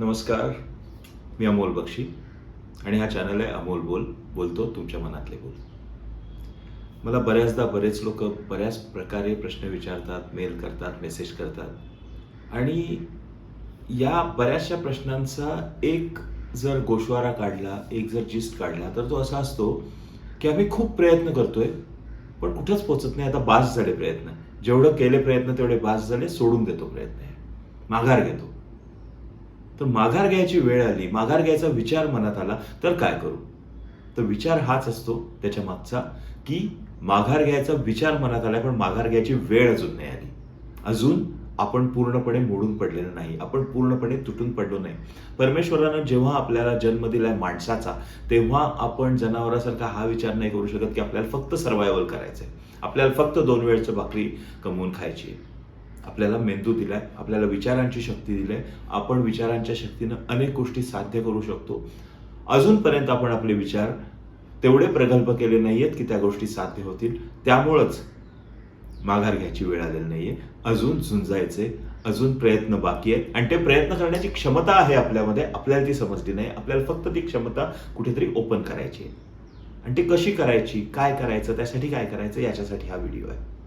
नमस्कार मी अमोल बक्षी आणि हा चॅनल आहे अमोल बोल बोलतो तुमच्या मनातले बोल. मला बऱ्याचदा बरेच लोक बऱ्याच प्रकारे प्रश्न विचारतात मेल करतात मेसेज करतात. आणि या बऱ्याचशा प्रश्नांचा एक जर गोशवारा काढला एक जर जिस्ट काढला तर तो असा असतो की आम्ही खूप प्रयत्न करतोय पण कुठंच पोचत नाही. आता बास झाले प्रयत्न. जेवढं केले प्रयत्न तेवढे बास झाले सोडून देतो प्रयत्न. माघार घेतो. तर माघार घ्यायची वेळ आली माघार घ्यायचा विचार मनात आला तर काय करू? तर विचार हाच असतो त्याच्या मागचा की माघार घ्यायचा विचार मनात आला पण माघार घ्यायची वेळ अजून नाही आली. अजून आपण पूर्णपणे मोडून पडलेलं नाही आपण पूर्णपणे तुटून पडलो नाही. परमेश्वरानं जेव्हा आपल्याला जन्म दिलाय माणसाचा तेव्हा आपण जनावरासारखा हा विचार नाही करू शकत की आपल्याला फक्त सर्वायवल करायचं आहे आपल्याला फक्त दोन वेळचं भाकरी कमवून खायची आहे. आपल्याला मेंदू दिलाय आपल्याला विचारांची शक्ती दिलाय आपण विचारांच्या शक्तीनं अनेक गोष्टी साध्य करू शकतो. अजूनपर्यंत आपण आपले विचार तेवढे प्रगल्भ केले नाहीयेत की त्या गोष्टी साध्य होतील. त्यामुळंच माघार घ्यायची वेळ आलेली नाहीये. अजून झुंजायचे अजून प्रयत्न बाकी आहेत. आणि ते प्रयत्न करण्याची क्षमता आहे आपल्यामध्ये आपल्याला ती समजली नाही. आपल्याला फक्त ती क्षमता कुठेतरी ओपन करायची आहे. आणि ती कशी करायची काय करायचं त्यासाठी काय करायचं याच्यासाठी हा व्हिडिओ आहे.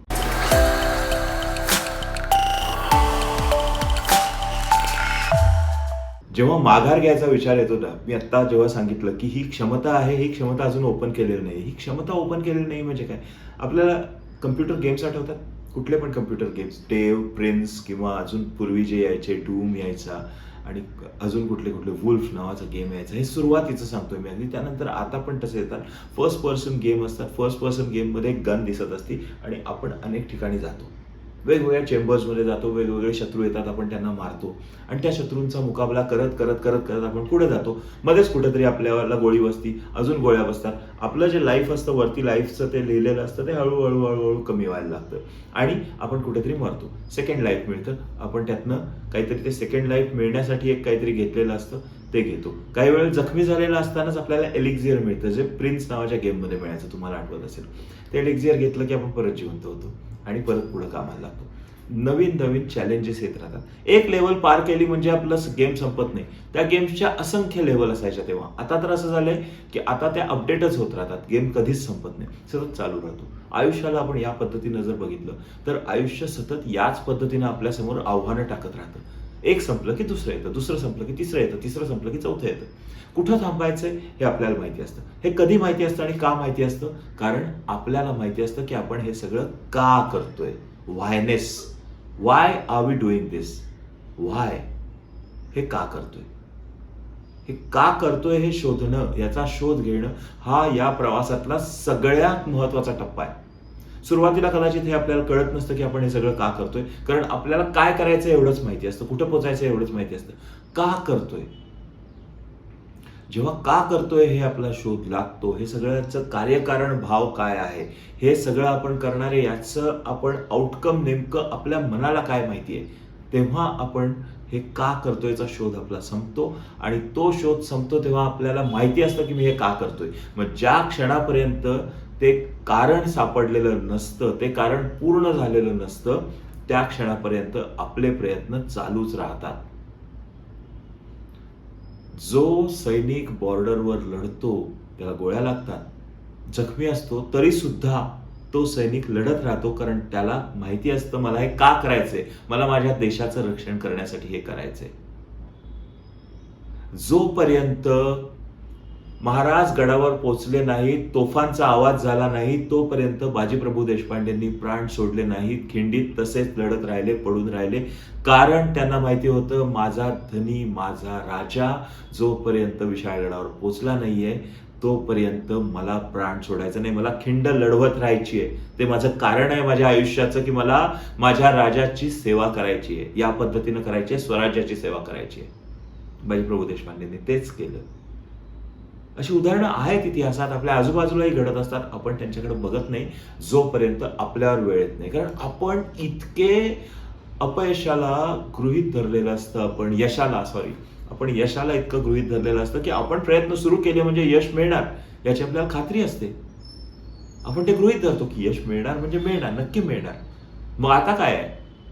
जेव्हा माघार घ्यायचा विचार येतो ना मी आत्ता जेव्हा सांगितलं की ही क्षमता आहे ही क्षमता अजून ओपन केलेली नाही. ही क्षमता ओपन केलेली नाही म्हणजे काय? आपल्याला कम्प्युटर गेम्स आठवतात? कुठले पण कम्प्युटर गेम्स डेव प्रिन्स किंवा अजून पूर्वी जे यायचे डूम यायचा आणि अजून कुठले कुठले वुल्फ नावाचा गेम यायचा. हे सुरुवातीचं सांगतोय मी आणि त्यानंतर आता पण तसे येतात. फर्स्ट पर्सन गेम असतात. फर्स्ट पर्सन गेममध्ये एक गन दिसत असते आणि आपण अनेक ठिकाणी जातो. वेगवेगळ्या चेंबर्समध्ये जातो वेगवेगळे शत्रू येतात आपण त्यांना मारतो. आणि त्या शत्रूंचा मुकाबला करत करत करत करत आपण पुढे जातो. मध्येच कुठेतरी आपल्याला गोळी बसती अजून गोळ्या बसतात. आपलं जे लाईफ असतं वरती लाईफचं ते लिहिलेलं असतं ते हळूहळू हळूहळू कमी व्हायला लागतं. आणि आपण कुठेतरी मरतो. सेकंड लाईफ मिळतं. आपण त्यातनं काहीतरी ते सेकंड लाईफ मिळण्यासाठी एक काहीतरी घेतलेलं असतं ते घेतो. काही वेळ जखमी झालेला असतानाच आपल्याला एलिक्झिअर मिळतं जे प्रिन्स नावाच्या गेममध्ये मिळायचं तुम्हाला आठवत असेल. ते एलिक्झिअर घेतलं की आपण परत जिवंत होतो. आणि परत पुढे कामाला लागतो. नवीन नवीन चॅलेंजेस येत राहतात. एक लेवल पार केली म्हणजे आपलं गेम संपत नाही. त्या गेम्सच्या असंख्य लेवल असायच्या तेव्हा. आता तर असं झालंय की आता त्या अपडेटच होत राहतात. गेम कधीच संपत नाही. सतत चालू राहतो. आयुष्याला आपण या पद्धतीनं जर बघितलं तर आयुष्य सतत याच पद्धतीनं आपल्यासमोर आव्हानं टाकत राहतं. एक संपलं की दुसरं येतं दुसरं संपलं की तिसरं येतं तिसरं संपलं की चौथं येतं. कुठं थांबायचंय हे आपल्याला माहिती असतं. हे कधी माहिती असतं आणि का माहिती असतं? कारण आपल्याला माहिती असतं की आपण हे सगळं का करतोय? Whyness why are we doing this why हे का करतोय? हे का करतोय हे शोधणं याचा शोध घेणं हा या प्रवासातला सगळ्यात महत्त्वाचा टप्पा आहे. सुरुवातीला कदाचित हे आपल्याला कळत नसतं की आपण हे सगळं का करतोय. कारण आपल्याला काय करायचं एवढंच माहिती असतं. कुठं पोचायचं एवढंच माहिती असतं. का करतोय? जेव्हा का करतोय हे आपला शोध लागतो हे सगळ्याचं कार्यकारण भाव काय आहे? हे सगळं आपण करणारे याचं आपण आउटकम नेमकं आपल्या मनाला काय माहिती आहे? तेव्हा आपण हे का करतोयचा शोध आपला संपतो आणि तो शोध संपतो तेव्हा आपल्याला माहिती असतं की मी हे का करतोय. मग ज्या क्षणापर्यंत ते कारण सापडलेलं नसतं ते कारण पूर्ण झालेलं नसतं त्या क्षणापर्यंत आपले प्रयत्न चालूच राहतात. जो सैनिक बॉर्डरवर लढतो त्याला गोळ्या लागतात. जखमी असतो तरी सुद्धा तो सैनिक लढत राहतो कारण त्याला माहिती असतं मला हे का करायचंय? मला माझ्या देशाचं रक्षण करण्यासाठी हे करायचंय. जोपर्यंत महाराज गडावर पोचले नाहीत तोफांचा आवाज झाला नाही तोपर्यंत बाजीप्रभू देशपांडेंनी प्राण सोडले नाहीत खिंडीत तसेच लढत राहिले पडून राहिले. कारण त्यांना माहिती होतं माझा धनी माझा राजा जोपर्यंत विशाळ गडावर पोचला नाहीये तोपर्यंत मला प्राण सोडायचं नाही. मला खिंड लढवत राहायची आहे ते माझं कारण आहे माझ्या आयुष्याचं की मला माझ्या राजाची सेवा करायची आहे या पद्धतीनं करायची आहे स्वराज्याची सेवा करायची आहे बाजीप्रभू देशपांडेंनी तेच केलं. अशी उदाहरणं आहेत इतिहासात. आपल्या आजूबाजूलाही घडत असतात. आपण त्यांच्याकडे बघत नाही. जोपर्यंत आपल्यावर वेळ येत नाही. कारण आपण इतके अपयशाला गृहित धरलेलं असतं आपण. यशाला सॉरी आपण यशाला इतकं गृहित धरलेलं असतं की आपण प्रयत्न सुरू केले म्हणजे यश मिळणार. याची आपल्याला खात्री असते. आपण ते गृहित धरतो की यश मिळणार म्हणजे मिळणार नक्की मिळणार. मग आता काय आहे?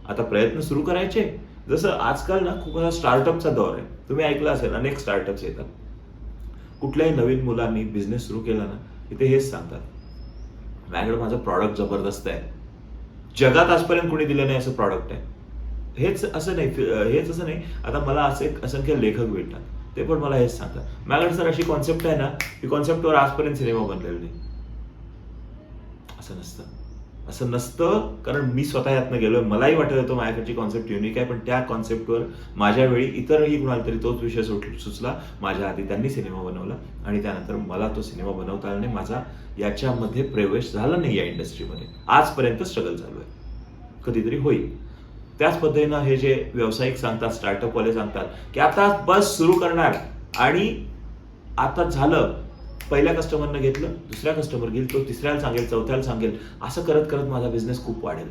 आता प्रयत्न सुरू करायचे. जसं आजकाल ना खूप असा स्टार्टअपचा दौर आहे. तुम्ही ऐकलं असेल अनेक स्टार्टअप्स येतात. कुठल्याही नवीन मुलांनी बिझनेस सुरू केला ना की ते हेच सांगतात. माझ्याकडे माझं प्रॉडक्ट जबरदस्त आहे. जगात आजपर्यंत कोणी दिलं नाही असं प्रॉडक्ट आहे. हेच असं नाही हेच असं नाही. आता मला असे असंख्य लेखक भेटतात. ते पण मला हेच सांगतात. माझ्याकडे सर अशी कॉन्सेप्ट आहे ना की कॉन्सेप्टवर आजपर्यंत सिनेमा बनलेला नाही. असं नसतं. असं नसतं कारण मी स्वतः यातनं गेलोय. मलाही वाटत होतं माझ्याकडची कॉन्सेप्ट युनिक आहे पण त्या कॉन्सेप्टवर माझ्या वेळी इतरही कुणाला तरी तोच विषय सुट- सुचला. माझ्या आधी त्यांनी सिनेमा बनवला आणि त्यानंतर मला तो सिनेमा बनवता आला नाही. माझा याच्यामध्ये प्रवेश झाला नाही या इंडस्ट्रीमध्ये आजपर्यंत स्ट्रगल चालू आहे. कधीतरी होईल. त्याच पद्धतीनं हे जे व्यावसायिक सांगतात स्टार्टअपवाले सांगतात की आता बस सुरू करणार. आणि आता झालं. पहिल्या कस्टमरनं घेतलं दुसऱ्या कस्टमर घेईल तो तिसऱ्याला सांगेल चौथ्याला सांगेल. असं करत करत माझा बिझनेस खूप वाढेल.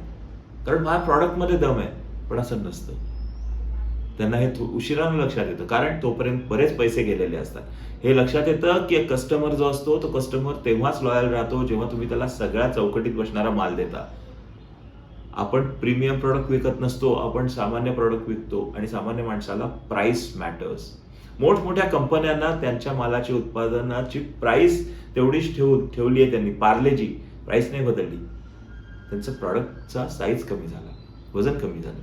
कारण माझ्या प्रॉडक्टमध्ये दम आहे पण असं नसतं. त्यांना हे उशिरानं लक्षात येतं. कारण तोपर्यंत बरेच पैसे गेलेले असतात. हे लक्षात येतं की कस्टमर जो असतो तो कस्टमर तेव्हाच लॉयल राहतो जेव्हा तुम्ही त्याला सगळ्या चौकटीत बसणारा माल देता. आपण प्रीमियम प्रॉडक्ट विकत नसतो आपण सामान्य प्रॉडक्ट विकतो आणि सामान्य माणसाला प्राइस मॅटर्स मोठमोठ्या कंपन्यांना त्यांच्या मालाची उत्पादनाची प्राईस तेवढीच ठेवून ठेवली आहे त्यांनी. पार्लेजी प्राईस नाही बदलली. त्यांचं प्रॉडक्टचा साईज कमी झाला. वजन कमी झालं.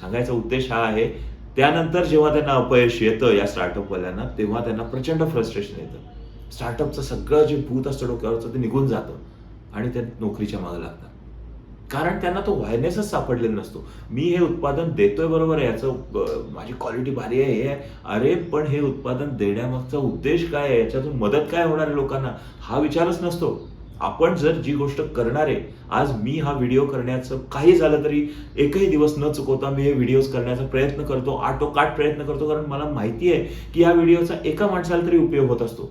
सांगायचा उद्देश हा आहे त्यानंतर जेव्हा त्यांना अपयश येतं या स्टार्टअपवाल्यांना तेव्हा त्यांना प्रचंड फ्रस्ट्रेशन येतं. स्टार्टअपचं सगळं जे भूत असतं डोक्यावरचं ते निघून जातं. आणि त्या नोकरीच्या मागे लागतात. कारण त्यांना तो व्हायनेसच सापडलेला नसतो. मी हे उत्पादन देतोय बरोबर आहे याचं माझी क्वालिटी भारी आहे हे आहे. अरे पण हे उत्पादन देण्यामागचा उद्देश काय आहे? याच्यातून मदत काय होणार आहे लोकांना? हा विचारच नसतो. आपण जर जी गोष्ट करणार आहे आज मी हा व्हिडिओ करण्याचं काही झालं तरी एकही दिवस न चुकवता मी हे व्हिडिओज करण्याचा प्रयत्न करतो आटोकाट प्रयत्न करतो कारण मला माहिती आहे की या व्हिडिओचा एका माणसाला तरी उपयोग होत असतो.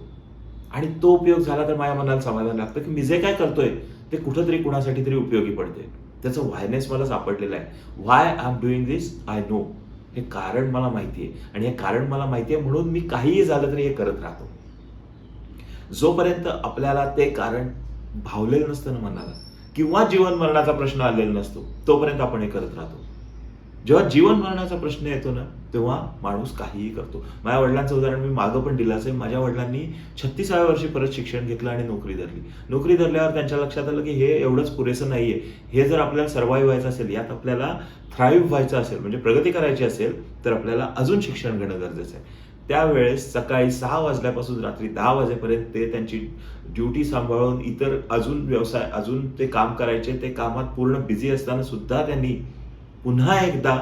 आणि तो उपयोग झाला तर माझ्या मनाला समाधान लागतं की मी जे काय करतोय ते कुठंतरी कुणासाठी तरी उपयोगी पडते. त्याचं व्हायनेस मला सापडलेलं आहे. Why I am doing this I know हे कारण मला माहिती आहे. आणि हे कारण मला माहिती आहे म्हणून मी काहीही झालं तरी हे करत राहतो. जोपर्यंत आपल्याला ते कारण भावलेलं नसतं ना मनाला किंवा जीवन मरणाचा प्रश्न आलेला नसतो तोपर्यंत आपण हे करत राहतो. जेव्हा जीवन मरणाचा प्रश्न येतो ना तेव्हा माणूस काहीही करतो. माझ्या वडिलांचं उदाहरण मी मागं पण दिलं असेल. माझ्या वडिलांनी छत्तीसाव्या वर्षी परत शिक्षण घेतलं आणि नोकरी धरली. नोकरी धरल्यावर त्यांच्या लक्षात आलं की हे एवढंच पुरेसं नाहीये. हे जर आपल्याला सर्वाईव्ह व्हायचं असेल यात आपल्याला थ्राईव्ह व्हायचं असेल म्हणजे प्रगती करायची असेल तर आपल्याला अजून शिक्षण घेणं गरजेचं आहे. त्यावेळेस सकाळी सहा वाजल्यापासून रात्री दहा वाजेपर्यंत ते त्यांची ड्युटी सांभाळून इतर अजून व्यवसाय अजून ते काम करायचे ते कामात पूर्ण बिझी असताना सुद्धा त्यांनी पुन्हा एकदा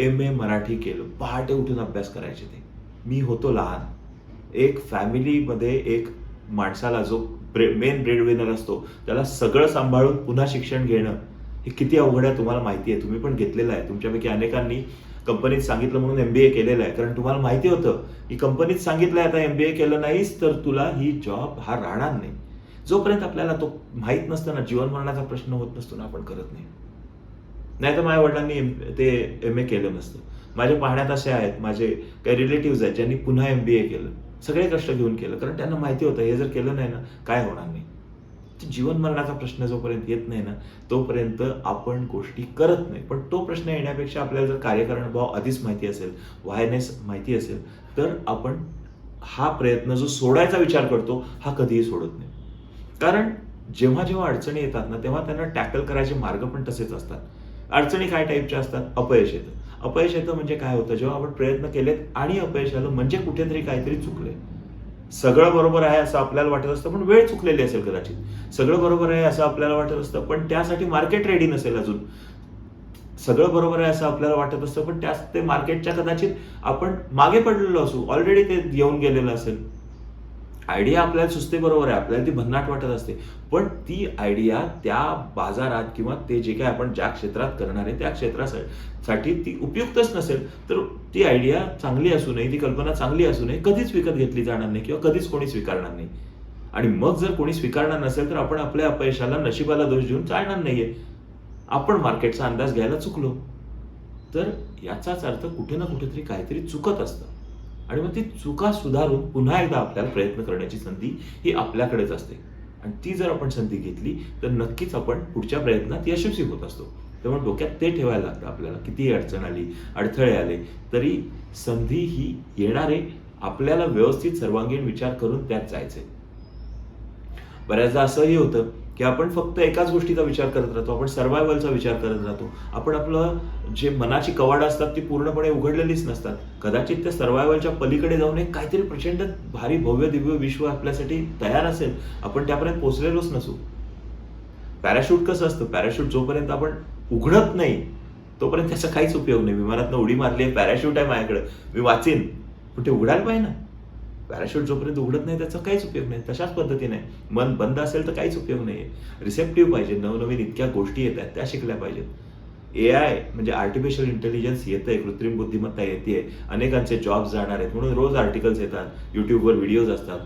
एम ए मराठी केलं. पहाटे उठून अभ्यास करायचे ते. मी होतो लहान. एक फॅमिलीमध्ये एक माणसाला जो मेन ब्रेड विनर असतो त्याला सगळं सांभाळून पुन्हा शिक्षण घेणं हे किती अवघड आहे तुम्हाला माहिती आहे. तुम्ही पण घेतलेलं आहे. तुमच्यापैकी अनेकांनी कंपनीत सांगितलं म्हणून एम बी ए केलेलं आहे. कारण तुम्हाला माहिती होतं की कंपनीत सांगितलं आहे आता एम बी ए केलं नाहीस तर तुला ही जॉब हा राहणार नाही. जोपर्यंत आपल्याला तो माहीत नसताना जीवन मरणाचा प्रश्न होत नसतो ना आपण करत नाही. नाही तर माझ्या वडिलांनी एम- ते एम ए केलं नसतं. माझ्या पाहण्यात असे आहेत माझे काही रिलेटिव्ह आहेत ज्यांनी पुन्हा एम बी ए केलं. सगळे कष्ट घेऊन केलं कारण त्यांना माहिती होतं हे जर केलं नाही ना काय होणार नाही. जीवन मरणाचा प्रश्न जोपर्यंत येत नाही ना तोपर्यंत आपण गोष्टी करत नाही. पण तो प्रश्न येण्यापेक्षा आपल्याला जर कार्यकारण भाव आधीच माहिती असेल वायनेस माहिती असेल तर आपण हा प्रयत्न जो सोडायचा विचार करतो हा कधीही सोडत नाही. कारण जेव्हा जेव्हा अडचणी येतात ना तेव्हा त्यांना टॅकल करायचे मार्ग पण तसेच असतात. अडचणी काय टाईपच्या असतात? अपयश येतं. अपयश येतं म्हणजे काय होतं? जेव्हा आपण प्रयत्न केलेत आणि अपयश आलं म्हणजे कुठेतरी काहीतरी चुकलंय. सगळं बरोबर आहे असं आपल्याला वाटत असतं पण वेळ चुकलेली असेल कदाचित. सगळं बरोबर आहे असं आपल्याला वाटत असतं पण त्यासाठी मार्केट रेडी नसेल अजून. सगळं बरोबर आहे असं आपल्याला वाटत असतं पण त्याच ते मार्केटच्या कदाचित आपण मागे पडलेलो असू ऑलरेडी ते येऊन गेलेलं असेल. आयडिया आपल्याला सुचते बरोबर आहे. आपल्याला ती भन्नाट वाटत असते. पण ती आयडिया त्या बाजारात किंवा ते जे काय आपण ज्या क्षेत्रात करणार आहे त्या क्षेत्रासाठी ती उपयुक्तच नसेल तर ती आयडिया चांगली असू नये ती कल्पना चांगली असू नये कधीच विकत घेतली जाणार नाही किंवा कधीच कोणी स्वीकारणार नाही. आणि मग जर कोणी स्वीकारणार नसेल तर आपण आपल्या अपयशाला नशिबाला दोष देऊन चालणार नाहीये. आपण मार्केटचा अंदाज घ्यायला चुकलो. तर याचाच अर्थ कुठे ना कुठेतरी काहीतरी चुकत असतं. आणि मग ती चुका सुधारून पुन्हा एकदा आपल्याला प्रयत्न करण्याची संधी ही आपल्याकडेच असते. आणि ती जर आपण संधी घेतली तर नक्कीच आपण पुढच्या प्रयत्नात यशस्वी होत असतो. तेव्हा डोक्यात ते ठेवायला लागतं आपल्याला. कितीही अडचण आली अडथळे आले तरी संधी ही येणारे आपल्याला व्यवस्थित सर्वांगीण विचार करून त्यात जायचे बऱ्याचदा असंही होतं की आपण फक्त एकाच गोष्टीचा विचार करत राहतो आपण सर्वायवलचा विचार करत राहतो. आपण आपलं जे मनाची कवाड असतात ती पूर्णपणे उघडलेलीच नसतात. कदाचित त्या सर्वायवलच्या पलीकडे जाऊन एक काहीतरी प्रचंड भारी भव्य दिव्य विश्व आपल्यासाठी तयार असेल आपण त्यापर्यंत पोचलेलोच नसू. पॅराशूट कसं असतं? पॅराशूट जोपर्यंत आपण उघडत नाही तोपर्यंत त्याचा काहीच उपयोग नाही. विमानातनं उडी मारली आहे पॅराशूट आहे माझ्याकडे. मी वाचेन. पण ते उघडायला पाहिजे ना. पॅराशूट जोपर्यंत उघडत नाही त्याचा काहीच उपयोग नाही. तशाच पद्धतीने मन बंद असेल तर काहीच उपयोग नाही रिसेप्टिव्ह पाहिजे नवनवीन इतक्या गोष्टी येत आहेत त्या शिकल्या पाहिजेत. ए आय म्हणजे आर्टिफिशियल इंटेलिजन्स येतंय कृत्रिम बुद्धिमत्ता येते अनेकांचे जॉब्स जाणार आहेत म्हणून रोज आर्टिकल्स येतात यूट्यूबवर व्हिडिओज असतात.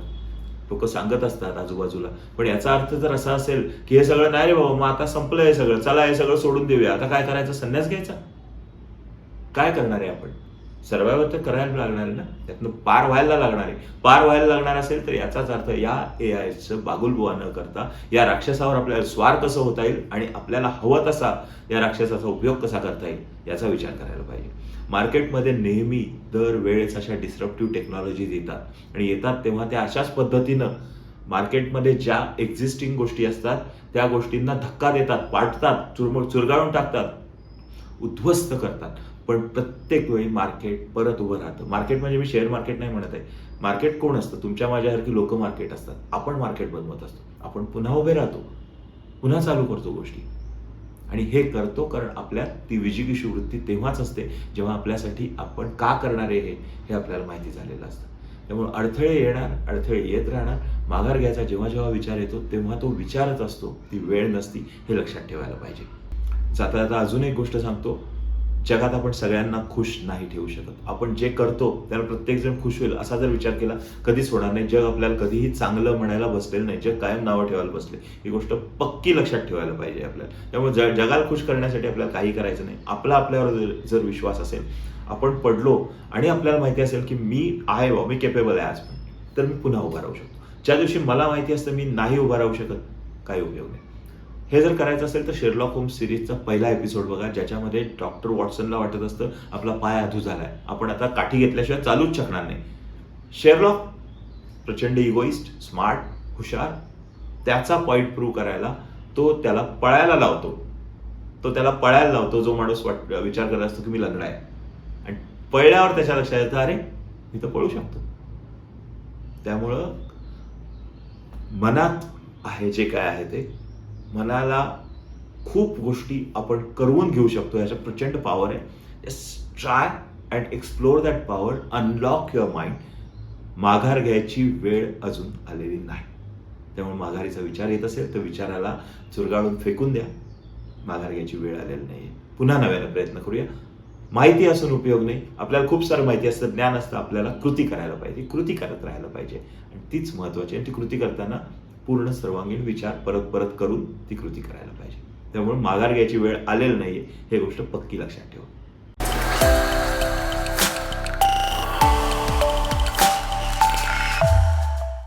लोक सांगत असतात आजूबाजूला. पण याचा अर्थ जर असा असेल की हे सगळं नाही रे बाबा मग आता संपलं हे सगळं. चला हे सगळं सोडून देऊया. आता काय करायचं? संन्यास घ्यायचा? काय करणार आहे आपण? सर्वायवर तर करायला लागणार आहे ना? त्यातनं पार व्हायला लागणार आहे. पार व्हायला लागणार असेल तर याचाच अर्थ या ए आयचं बागुलबुवा न करता या राक्षसावर आपल्याला स्वार कसं होता येईल आणि आपल्याला हवं तसा या राक्षसाचा उपयोग कसा करता येईल याचा विचार करायला पाहिजे. मार्केटमध्ये नेहमी दर वेळेस अशा डिस्रप्टिव्ह टेक्नॉलॉजीज येतात. आणि येतात तेव्हा त्या अशाच पद्धतीनं मार्केटमध्ये ज्या एक्झिस्टिंग गोष्टी असतात त्या गोष्टींना धक्का देतात पाडतात चुरमळ चुरगाळून टाकतात. उद्ध्वस्त करतात. पण प्रत्येक वेळी मार्केट परत उभं राहतं. मार्केट म्हणजे मी शेअर मार्केट नाही म्हणत आहे. मार्केट कोण असतं? तुमच्या माझ्यासारखी लोक मार्केट असतात. आपण मार्केट बनवत असतो. आपण पुन्हा उभे राहतो. पुन्हा चालू करतो गोष्टी. आणि हे करतो कारण आपल्यात ती विजिगीशी वृत्ती तेव्हाच असते जेव्हा आपल्यासाठी आपण का करणारे हे हे आपल्याला माहिती झालेलं असतं. त्यामुळे अडथळे येणार अडथळे येत राहणार. माघार घ्यायचा जेव्हा जेव्हा विचार येतो तेव्हा तो विचारच असतो. ती वेळ नसती हे लक्षात ठेवायला पाहिजे. जाता जाता अजून एक गोष्ट सांगतो. जगात आपण सगळ्यांना खुश नाही ठेवू शकत. आपण जे करतो त्याला प्रत्येकजण खुश होईल असा जर विचार केला कधीच होणार नाही. जग आपल्याला कधीही चांगलं म्हणायला बसलेलं नाही. जग कायम नावं ठेवायला बसले. ही गोष्ट पक्की लक्षात ठेवायला पाहिजे आपल्याला. त्यामुळे जग जगाला खुश करण्यासाठी आपल्याला काही करायचं नाही. आपला आपल्यावर जर- जर विश्वास असेल आपण पडलो आणि आपल्याला माहिती असेल की मी आहे बा मी केपेबल आहे आज पण तर मी पुन्हा उभा राहू शकतो. ज्या दिवशी मला माहिती असतं मी नाही उभा राहू शकत काही उपयोग नाही. हे जर करायचं असेल तर शेरलॉक होम सिरीजचा पहिला एपिसोड बघा ज्याच्यामध्ये डॉक्टर वॉटसनला वाटत असतं आपला पाय अधू झालाय. आपण आता काठी घेतल्याशिवाय चालूच शकणार नाही. शेरलॉक प्रचंड इगोइस्ट स्मार्ट हुशार त्याचा पॉईंट प्रूव्ह करायला तो त्याला पळायला लावतो. तो त्याला पळायला लावतो जो माणूस वाट विचार करत असतो की मी लंगडा आहे. आणि पळल्यावर त्याच्या लक्षात येतं अरे मी तर पळू शकतो. त्यामुळं मनात आहे जे काय आहे ते. मनाला खूप गोष्टी आपण करवून घेऊ शकतो याचा प्रचंड पॉवर आहे. Try and explore that power unlock your mind माघार घ्यायची वेळ अजून आलेली नाही. त्यामुळे माघारीचा विचार येत असेल तर विचाराला चुरगाळून फेकून द्या. माघार घ्यायची वेळ आलेली नाही पुन्हा नव्याला प्रयत्न करूया. माहिती असून उपयोग नाही. आपल्याला खूप सारं माहिती असतं ज्ञान असतं आपल्याला कृती करायला पाहिजे. कृती करत राहायला पाहिजे. आणि तीच महत्त्वाची आणि ती कृती करताना पूर्ण सर्वांगीण विचार परत परत करून ती कृती करायला पाहिजे. त्यामुळे माघार घ्यायची वेळ आलेली नाहीये हे गोष्ट पक्की लक्षात ठेवा.